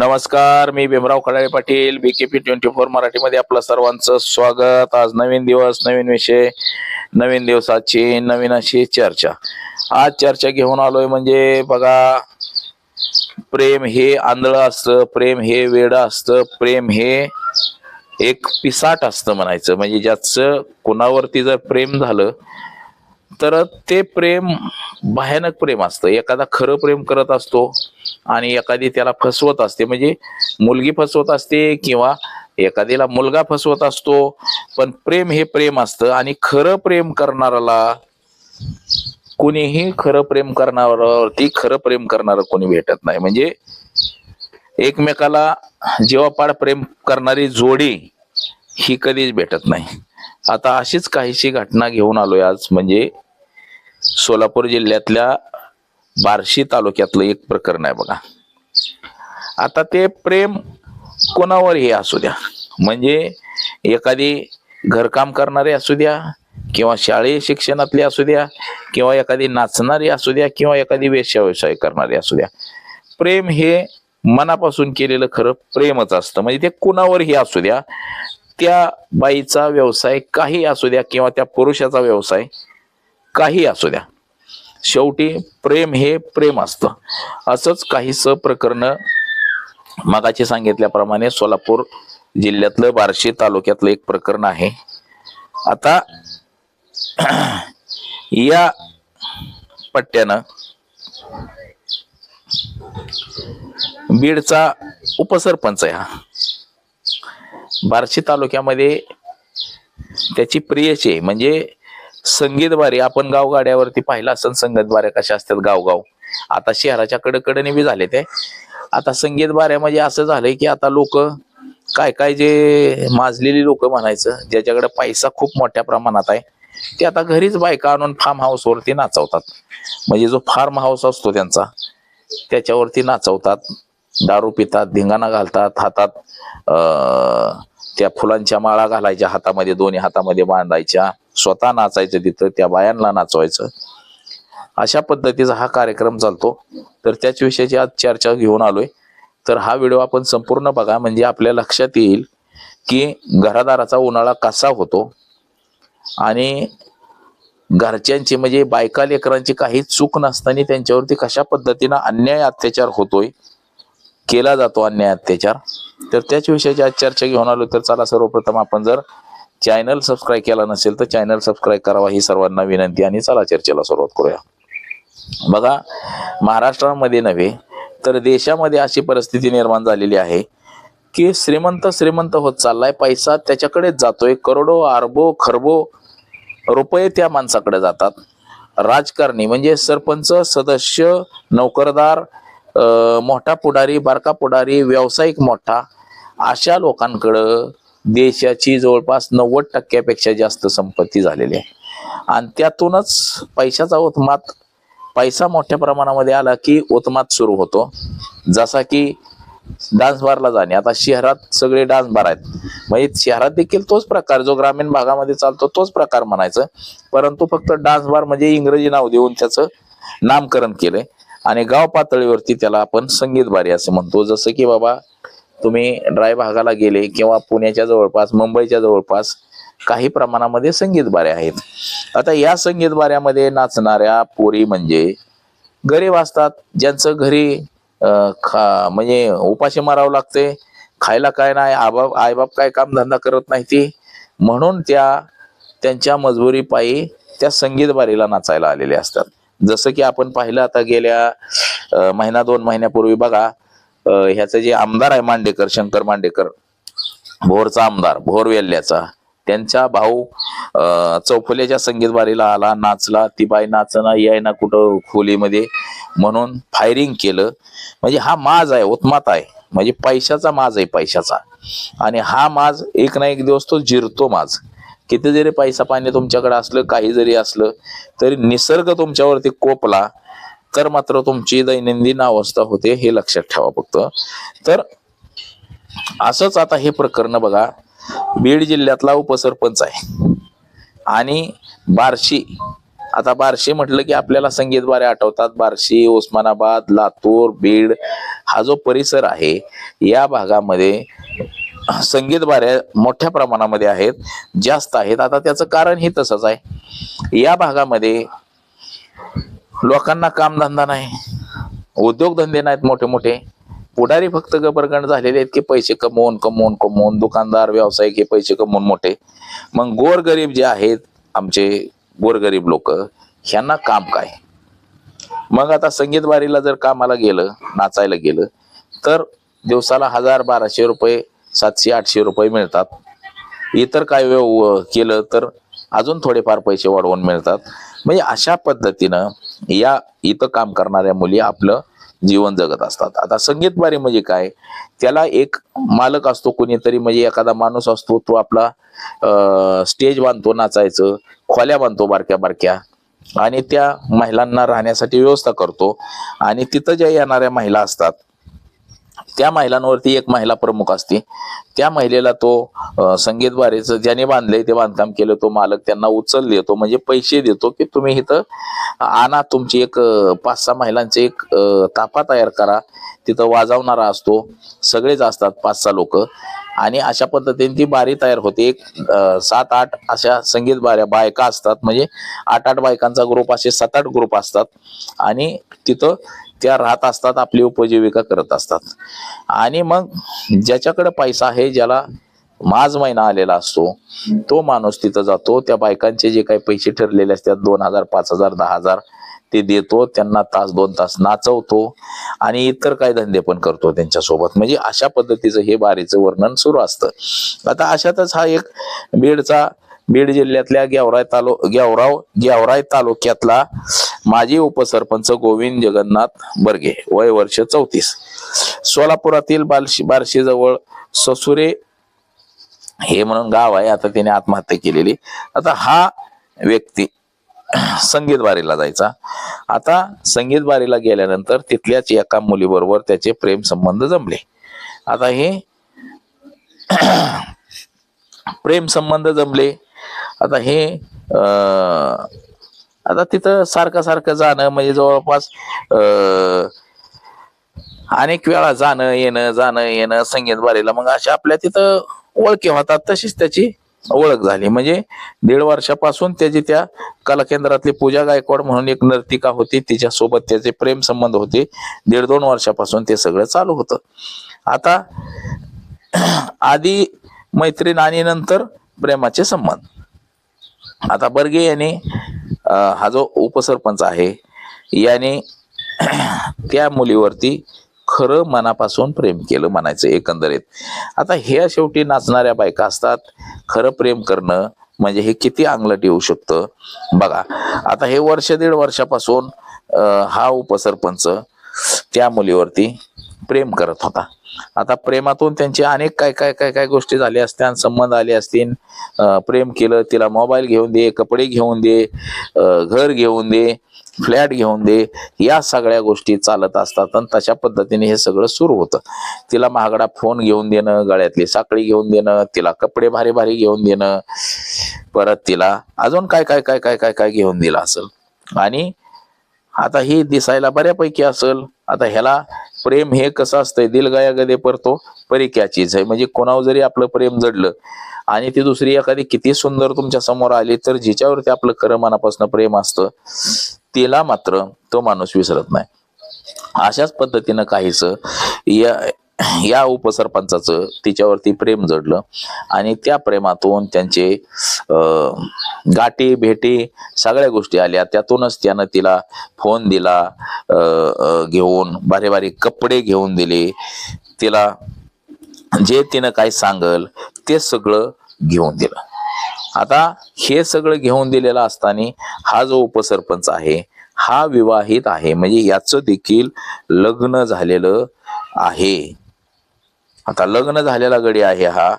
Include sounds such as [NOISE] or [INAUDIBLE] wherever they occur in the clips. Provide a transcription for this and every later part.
नमस्कार मी Bhimrao Khadale Patil BKP twenty four मराठीमध्ये आपलं सर्वांचं स्वागत. आज नवीन दिवस नवीन विषय नवीन दिवसाची नवीन अशी चर्चा. आज चर्चा घेऊन आलोय म्हणजे बघा प्रेम हे आंधळं असतं प्रेम हे वेडं असतं प्रेम हे एक पिसाट असतं म्हणायचं. म्हणजे ज्याचं कुणावरती जर प्रेम झालं तर ते प्रेम भयानक प्रेम असतं. एखादा खरं प्रेम करत असतो आणि एखादी त्याला फसवत असते. म्हणजे मुलगी फसवत असते किंवा एखाद्याला मुलगा फसवत असतो पण प्रेम हे प्रेम असतं आणि खरं प्रेम करणाऱ्याला कुणीही खरं प्रेम करणाऱ्यावरती खरं प्रेम करणारं कोणी भेटत नाही. म्हणजे एकमेकाला जीवापाड प्रेम करणारी जोडी ही कधीच भेटत नाही. आता अशीच काहीशी घटना घेऊन आलोय आज. म्हणजे सोलापूर जिल्ह्यातल्या बार्शी तालुक्यातलं एक प्रकरण आहे बघा. आता ते प्रेम कोणावरही असू द्या? म्हणजे एखादी घरकाम करणारे असू द्या किंवा शालेय शिक्षणातली असू द्या किंवा एखादी नाचणारी असू द्या किंवा एखादी वेश्या व्यवसाय करणारी असू द्या. प्रेम हे मनापासून केलेलं खरं प्रेमच असतं. म्हणजे ते कुणावरही असू द्या? त्या बाईचा व्यवसाय काही असू द्या किंवा त्या पुरुषाचा व्यवसाय काही असू द्या. शेवटी प्रेम हे प्रेम असतं. असंच काहीच प्रकरण मगाची सांगितल्याप्रमाणे सोलापूर जिल्ह्यातलं बार्शी तालुक्यातलं एक प्रकरण आहे. आता [CLEARS THROAT] या पट्ट्यानं बीडचा उपसरपंच आहे हा. बार्शी तालुक्यामध्ये त्याची प्रियची म्हणजे म्हणजे संगीतवारी आपण गावगाड्यावरती पाहिलं असेल संगीतवाऱ्या कशा असतात गावगाव. आता शहराच्या कडकडने बी झाले ते. आता संगीत बाऱ्या म्हणजे असं झालंय की आता लोक काय काय जे माजलेली लोक म्हणायचं ज्याच्याकडे पैसा खूप मोठ्या प्रमाणात आहे ते आता घरीच बायका आणून फार्म हाऊस वरती नाचवतात. म्हणजे जो फार्म हाऊस असतो त्यांचा त्याच्यावरती नाचवतात. दारू पितात धिंगाणा घालतात हातात अं, त्या फुलांच्या माळा घालायच्या हातामध्ये दोन्ही हातामध्ये बांधायच्या स्वतः नाचायचं तिथं त्या बायांना नाचवायचं. अशा पद्धतीचा हा कार्यक्रम चालतो. तर त्याच विषयाची आज चर्चा घेऊन आलोय. तर हा व्हिडिओ आपण संपूर्ण बघा. म्हणजे आपल्या लक्षात येईल की घरादाराचा उन्हाळा कसा होतो. आणि घरच्यांची म्हणजे बायका लेकरांची काही चूक नसताना त्यांच्यावरती कशा पद्धतीनं अन्याय अत्याचार होतोय. केला जातो अन्याय अत्याचार तर त्याच विषयाची आज चर्चा घेऊन आलो तर चला सर्वप्रथम आपण जर चॅनल सबस्क्राईब केला नसेल तर चॅनल सबस्क्राईब करावा ही सर्वांना विनंती आणि चला चर्चेला सुरुवात करूया. बघा महाराष्ट्रामध्ये नव्हे तर देशामध्ये अशी परिस्थिती निर्माण झालेली आहे की श्रीमंत श्रीमंत होत चाललाय पैसा त्याच्याकडेच जातोय करोडो अरबो खरबो रुपये त्या माणसाकडे जातात. राजकारणी म्हणजे सरपंच सदस्य नोकरदार मोठा पुढारी बारका पुढारी व्यावसायिक मोठा अशा लोकांकडं देशाची जवळपास नव्वद टक्क्यापेक्षा जास्त संपत्ती झालेली आहे. आणि त्यातूनच पैशाचा उत्मात पैसा मोठ्या प्रमाणामध्ये आला की उत्मात सुरू होतो. जसा की डान्स बारला जाणे आता शहरात सगळे डान्स बार आहेत. म्हणजे शहरात देखील तोच प्रकार जो ग्रामीण भागामध्ये चालतो तोच प्रकार म्हणायचं. परंतु फक्त डान्स बार म्हणजे इंग्रजी नाव देऊन त्याचं नामकरण केलंय. आणि गाव पातळीवरती त्याला आपण संगीत बारी असं म्हणतो. जसं की बाबा तुम्ही ड्राय भागाला गेले किंवा पुण्याच्या जवळपास मुंबईच्या जवळपास काही प्रमाणामध्ये संगीत बाऱ्या आहेत. आता या संगीत बाऱ्यामध्ये नाचणाऱ्या पोरी म्हणजे गरीब असतात. ज्यांचं घरी खा म्हणजे उपाशी मारावं लागते खायला काय नाही आबाप आईबाप काय काम धंदा करत नाही ती. म्हणून त्या त्यांच्या मजबुरी पायी त्या संगीत बारीला नाचायला आलेल्या असतात. जसं की आपण पाहिलं आता गेल्या महिना दोन महिन्यापूर्वी बघा ह्याचे ह्याचं जे आमदार आहे मांडेकर शंकर मांडेकर भोरचा आमदार भोर वेल्ल्याचा त्यांचा भाऊ चौफुल्याच्या संगीत बारीला आला नाचला ती बाई नाचना यायना कुठं खोलीमध्ये म्हणून फायरिंग केलं. म्हणजे हा माज आहे उत्मात आहे. म्हणजे पैशाचा माज आहे पैशाचा. आणि हा माज एक ना एक दिवस तो जिरतो माज. किती जरी पैसा पाणी तुमच्याकडे असलं काही जरी असलं तरी निसर्ग तुमच्यावरती कोपला तर मात्र तुमची दैनंदिन अवस्था होते हे लक्षात ठेवा फक्त. तर असंच आता हे प्रकरण बघा. बीड जिल्ह्यातला उपसरपंच आहे. आणि बार्शी आता बार्शी म्हटलं की आपल्याला संगीतवारे आठवतात. बार्शी उस्मानाबाद लातूर बीड हा जो परिसर आहे या भागामध्ये संगीत बाऱ्या मोठ्या प्रमाणामध्ये आहेत जास्त आहेत. आता त्याचं कारण हे तसंच आहे. या भागामध्ये लोकांना कामधंदा नाही उद्योगधंदे नाहीत मोठे मोठे पुढारी फक्त गबरगंड झालेले आहेत की पैसे कमवून कमवून कमवून दुकानदार व्यावसायिक हे पैसे कमवून मोठे. मग गोरगरीब जे आहेत आमचे गोरगरीब लोक ह्यांना काम काय? मग आता संगीत बारीला जर कामाला गेलं नाचायला गेलं तर दिवसाला हजार बाराशे रुपये सातशे आठशे रुपये मिळतात. इतर काय व्यव केलं तर अजून थोडेफार पैसे वाढवून मिळतात. म्हणजे अशा पद्धतीनं या इथं काम करणाऱ्या मुली आपलं जीवन जगत असतात. आता संगीत बारी म्हणजे काय? त्याला एक मालक असतो कोणीतरी म्हणजे एखादा माणूस असतो तो आपला स्टेज बांधतो नाचायचं खोल्या बांधतो बारक्या बारक्या. आणि त्या महिलांना राहण्यासाठी व्यवस्था करतो. आणि तिथं ज्या येणाऱ्या महिला असतात त्या महिलांवरती एक महिला प्रमुख असते. त्या महिलेला तो संगीत बारीचं ज्याने बांधले ते बांधकाम केलं तो मालक त्यांना उचल देतो म्हणजे पैसे देतो की तुम्ही इथं आणा तुमची एक पाच सहा महिलांचे एक ताफा तयार करा तिथं वाजवणारा असतो सगळेच असतात पाच सहा लोक. आणि अशा पद्धतीने ती बारी तयार होते. एक सात आठ अशा संगीत बाऱ्या बायका असतात म्हणजे आठ आठ बायकांचा ग्रुप असे सात आठ ग्रुप असतात. आणि तिथं त्या राहत असतात आपली उपजीविका करत असतात. आणि मग ज्याच्याकडे पैसा आहे ज्याला माज महिना आलेला असतो तो माणूस तिथं जातो. त्या बायकांचे जे काही पैसे ठरलेले असतात दोन हजार पाच हजार दहा हजार ते देतो. त्यांना तास दोन तास नाचवतो आणि इतर काही धंदे पण करतो त्यांच्यासोबत. म्हणजे अशा पद्धतीचं हे बारीचं वर्णन सुरू असतं. आता अशातच हा एक बीडचा बीड जिल्ह्यातल्या ग्यावराय तालु गेवराव गेवराई तालुक्यातला माजी उपसरपंच गोविंद जगन्नाथ बर्गे वय वर्ष चौतीस. सोलापुरातील बार्शी बार्शीजवळ ससुरे हे म्हणून गाव आहे. आता त्याने आत्महत्या केलेली. आता हा व्यक्ती संगीत बारीला जायचा. आता संगीत बारीला गेल्यानंतर तिथल्याच एका मुलीबरोबर त्याचे प्रेम संबंध जमले. आता हे [CLEARS THROAT] प्रेम संबंध जमले. आता हे आता तिथं सारखं सारखं जाणं म्हणजे जवळपास अनेक वेळा जाणं येणं जाणं येणं संगीत बारीला मग अशा आपल्या तिथं ओळखी होतात तशीच त्याची ओळख झाली. म्हणजे दीड वर्षापासून त्याची त्या कला केंद्रातली पूजा गायकवाड म्हणून एक नर्तिका होती. तिच्यासोबत त्याचे प्रेम संबंध होते. दीड दोन वर्षापासून ते सगळं चालू होतं. आता आधी मैत्रीण आणि नंतर प्रेमाचे संबंध. आता बर्गे याने हा जो उपसरपंच आहे याने [CLEARS THROAT] त्या मुलीवरती खरं मनापासून प्रेम केलं म्हणायचं एकंदरीत. आता ह्या शेवटी नाचणाऱ्या बायका असतात. खरं प्रेम करणं म्हणजे हे किती अंगलट येऊ शकतं? बघा आता हे वर्ष दीड वर्षापासून हा उपसरपंच त्या मुलीवरती प्रेम करत होता. आता प्रेमातून त्यांचे अनेक काय काय काय काय गोष्टी झाल्या असत्या संबंध आले असतील. प्रेम केलं तिला मोबाईल घेऊन दे कपडे घेऊन दे घर घेऊन दे फ्लॅट घेऊन दे या सगळ्या गोष्टी चालत असतात आणि तशा पद्धतीने हे सगळं सुरू होतं. तिला महागडा फोन घेऊन देणं गळ्यातली साखळी घेऊन देणं तिला कपडे भारी भारी घेऊन देणं परत तिला अजून काय काय काय काय काय काय घेऊन दिलं असेल. आणि आता ही दिसायला बऱ्यापैकी असेल. आता ह्याला प्रेम हे कसं असतंय? दिल गया गदे परतो परी चीज आहे म्हणजे कोणावर जरी आपलं प्रेम जडलं आणि ती दुसरी एखादी किती सुंदर तुमच्यासमोर आली तर जिच्यावरती आपलं खरं मनापासून प्रेम असतं तिला मात्र तो माणूस विसरत नाही. अशाच पद्धतीनं काहीच या या उपसरपंचाचं तिच्यावरती प्रेम जडलं आणि त्या प्रेमातून त्यांचे गाठी भेटी सगळ्या गोष्टी आल्या. त्यातूनच त्यानं तिला फोन दिला घेऊन बारी बारी कपडे घेऊन दिले. तिला जे तिनं काय सांगल ते सगळं घेऊन दिलं. आता हे सगळं घेऊन दिलेलं असताना हा जो उपसरपंच आहे हा विवाहित आहे. म्हणजे याचं देखील लग्न झालेलं आहे. आता लग्न झालेला गडी आहे हा.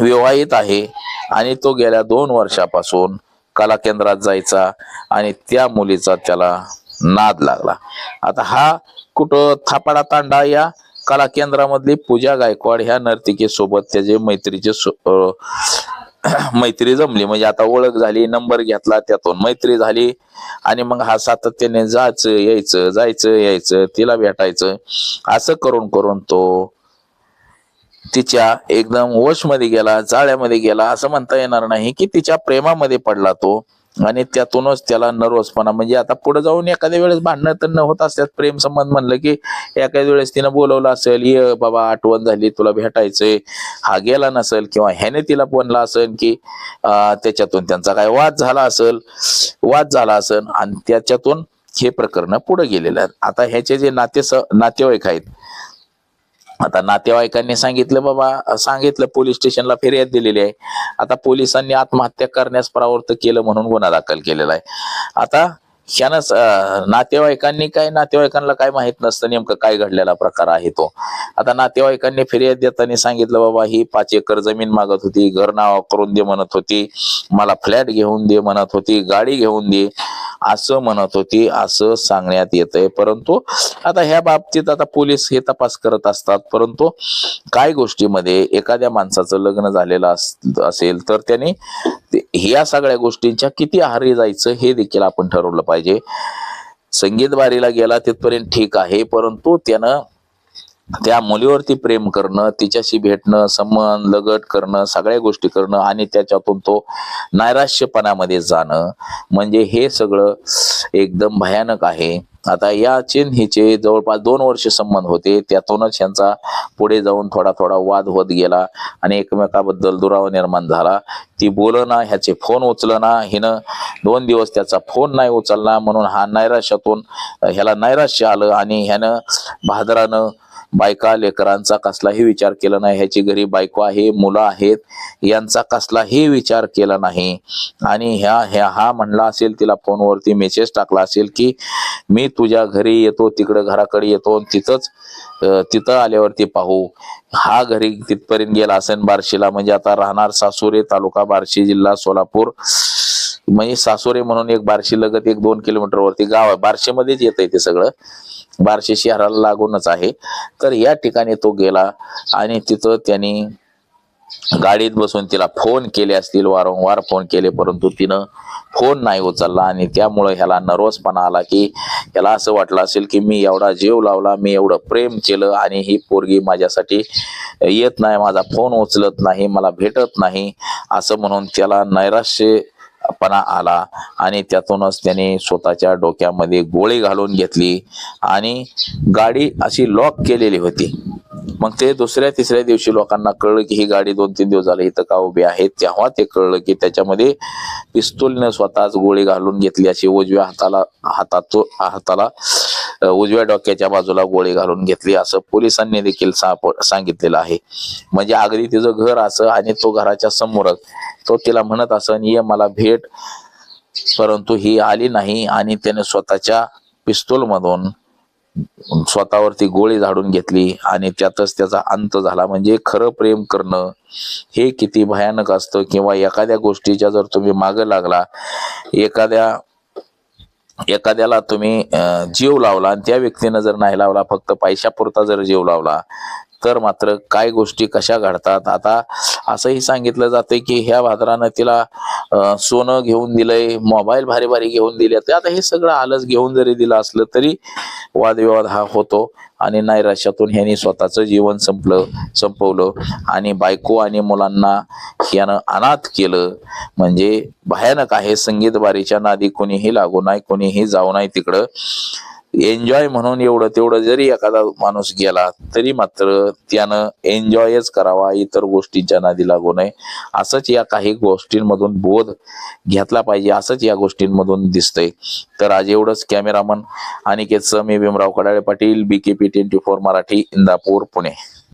विवाहित आहे आणि तो गेल्या दोन वर्षापासून कला केंद्रात जायचा आणि त्या मुलीचा त्याला नाद लागला. आता हा कुठं थापाडा तांडा या कला केंद्रामधली पूजा गायकवाड ह्या नर्तिकेसोबत त्याचे मैत्रीचे सो- [CLEARS THROAT] मैत्री जमली. म्हणजे आता ओळख झाली नंबर घेतला त्यातून. मैत्री झाली आणि मग हा सातत्याने जायचं यायचं जायचं यायचं तिला भेटायचं. असं करून करून तो तिच्या एकदम वशमध्ये गेला जाळ्यामध्ये गेला. असं म्हणता येणार नाही की तिच्या प्रेमामध्ये पडला तो. आणि त्यातूनच त्याला नर्वसपणा. म्हणजे आता पुढे जाऊन एखाद्या वेळेस भांडणं तर न होत असतात प्रेम संबंध म्हणलं की एखाद्या वेळेस तिनं बोलवलं असेल ये बाबा आठवण झाली तुला भेटायचंय. हा गेला नसेल किंवा ह्याने तिला बोलला असेल की त्याच्यातून त्यांचा काय वाद झाला असेल वाद झाला असेल आणि त्याच्यातून हे प्रकरण पुढे गेलेलं आहेत. आता ह्याचे जे नाते नातेवाईक आहेत आता नातेवाईकांनी सांगितलं बाबा सांगितलं पोलीस स्टेशनला फिर्याद दिलेली आहे. आता पोलिसांनी आत्महत्या करण्यास प्रवृत्त केलं म्हणून गुन्हा दाखल केलेला आहे. आता ह्यानं नातेवाईकांनी काय नातेवाईकांना काय माहीत नसतं नेमकं काय घडलेला प्रकार आहे तो. आता नातेवाईकांनी फिर्याद देताना सांगितलं बाबा ही पाच एकर जमीन मागत होती. घर नाव करून दे म्हणत होती. मला फ्लॅट घेऊन दे म्हणत होती. गाडी घेऊन दे. असं म्हणत होती असं सांगण्यात येतंय. परंतु आता ह्या बाबतीत आता पोलीस हे तपास करत असतात. परंतु काय गोष्टीमध्ये एखाद्या माणसाचं लग्न झालेलं अस- असेल तर त्याने ह्या सगळ्या गोष्टींच्या किती आहारी जायचं हे देखील आपण ठरवलं पाहिजे. संगीत बारीला गेला तिथपर्यंत ठीक आहे परंतु त्यानं त्या मुलीवरती प्रेम करणं तिच्याशी भेटणं संबंध लगट करणं सगळ्या गोष्टी करणं आणि त्याच्यातून तो नैराश्यपणामध्ये जाणं म्हणजे हे सगळं एकदम भयानक आहे. आता या चीन हिचे जवळपास दोन वर्ष संबंध होते. त्यातूनच यांचा पुढे जाऊन थोडा थोडा वाद होत गेला आणि एकमेकाबद्दल दुरावा निर्माण झाला. ती बोलना ह्याचे फोन उचलना हिनं दोन दिवस त्याचा फोन नाही उचलला म्हणून हा नैराश्यातून ह्याला नैराश्य आलं आणि ह्यानं भादरानं बायका लेकरांचा कसलाही विचार केला नाही. ह्याची घरी बायको आहे मुलं आहेत यांचा कसलाही विचार केला नाही. आणि ह्या ह्या हा म्हणला असेल तिला फोनवरती मेसेज टाकला असेल की मी तुझ्या घरी येतो तिकडं घराकडे येतो आणि तिथंच तिथं आल्यावरती पाहू. हा घरी तिथपर्यंत गेला असेल बार्शीला म्हणजे आता राहणार सासुरे तालुका बार्शी जिल्हा सोलापूर. म्हणजे सासोरे म्हणून एक बारशी लगत एक दोन किलोमीटर वरती गाव आहे. बारशेमध्येच येत ते सगळं. बारशे शहराला लागूनच आहे. तर या ठिकाणी तो गेला आणि तिथं त्यांनी गाडीत बसून तिला फोन केले असतील वारंवार फोन केले परंतु तिनं फोन नाही उचलला आणि त्यामुळे ह्याला नर्वसपणा आला की ह्याला असं वाटलं असेल की मी एवढा जीव लावला मी एवढं प्रेम केलं आणि ही पोरगी माझ्यासाठी येत नाही माझा फोन उचलत नाही मला भेटत नाही असं म्हणून त्याला नैराश्य पणा आला आणि त्यातूनच त्याने स्वतःच्या डोक्यामध्ये गोळी घालून घेतली आणि गाडी अशी लॉक केलेली होती. मग ते दुसऱ्या तिसऱ्या दिवशी लोकांना कळलं की ही गाडी दोन तीन दिवस झाले इथं का उभी आहे. तेव्हा ते कळलं की त्याच्यामध्ये पिस्तूलने स्वतःच गोळी घालून घेतली अशी उजव्या हाताला हातातो हाताला उजव्या डोक्याच्या बाजूला गोळी घालून घेतली. असं पोलिसांनी देखील सांगितलेलं आहे. म्हणजे अगदी तिचं घर असं आणि तो घराच्या समोरच. तो तिला म्हणत असं ये मला भेट. परंतु ही आली नाही आणि त्याने स्वतःच्या पिस्तूल मधून स्वतःवरती गोळी झाडून घेतली आणि त्यातच त्याचा अंत झाला. म्हणजे खरं प्रेम करणं हे किती भयानक असतं किंवा एखाद्या गोष्टीच्या जर तुम्ही मागं लागला एखाद्या एखाद्याला तुम्ही जीव लावला आणि त्या व्यक्तीनं जर नाही लावला फक्त पैशापुरता जर जीव लावला तर मात्र काय गोष्टी कशा घडतात? आता असंही सांगितलं जातंय की ह्या भाद्रानं तिला सोनं घेऊन दिलंय मोबाईल भारी भारी घेऊन दिले. तर आता हे सगळं आलंच घेऊन जरी दिलं असलं तरी वादविवाद हा होतो आणि नैराश्यातून ह्यानी स्वतःचं जीवन संपलं संपवलं. आणि बायको आणि मुलांना यानं अनाथ केलं. म्हणजे भयानक आहे. संगीत बारीच्या नादी कोणीही लागू नाही कोणीही जाऊ नाही तिकडं. एन्जॉय म्हणून एवढं तेवढं जरी एखादा माणूस गेला तरी मात्र त्यानं एन्जॉयच करावा इतर गोष्टींच्या नादी लागू नये. असंच या काही गोष्टींमधून बोध घेतला पाहिजे असंच या गोष्टींमधून दिसतंय. तर आज एवढंच कॅमेरामन अनिकेत मी Bhimrao Kadale Patil B K P twenty four Marathi Indapur Pune.